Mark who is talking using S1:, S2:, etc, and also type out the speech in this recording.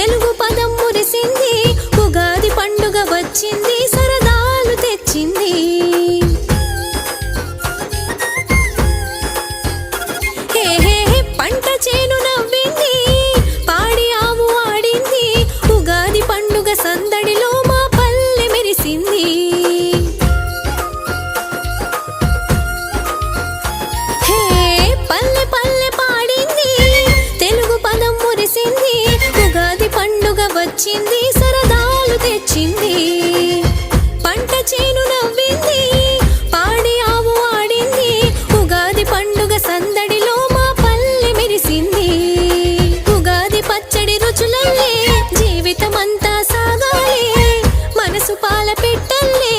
S1: తెలుగు పదం మురిసింది. ఉగాది పండుగ వచ్చింది. సరదాలు తెచ్చింది. పంట చేను వచ్చింది సరదాలు తెచ్చింది. పంట చేను నవ్వింది పాడి ఆవు ఆడింది. ఉగాది పండుగ సందడిలో మా పల్లె మెరిసింది. ఉగాది పచ్చడి రుచులల్లే జీవితమంతా సాగాలి. మనసు పాల పెట్టల్లే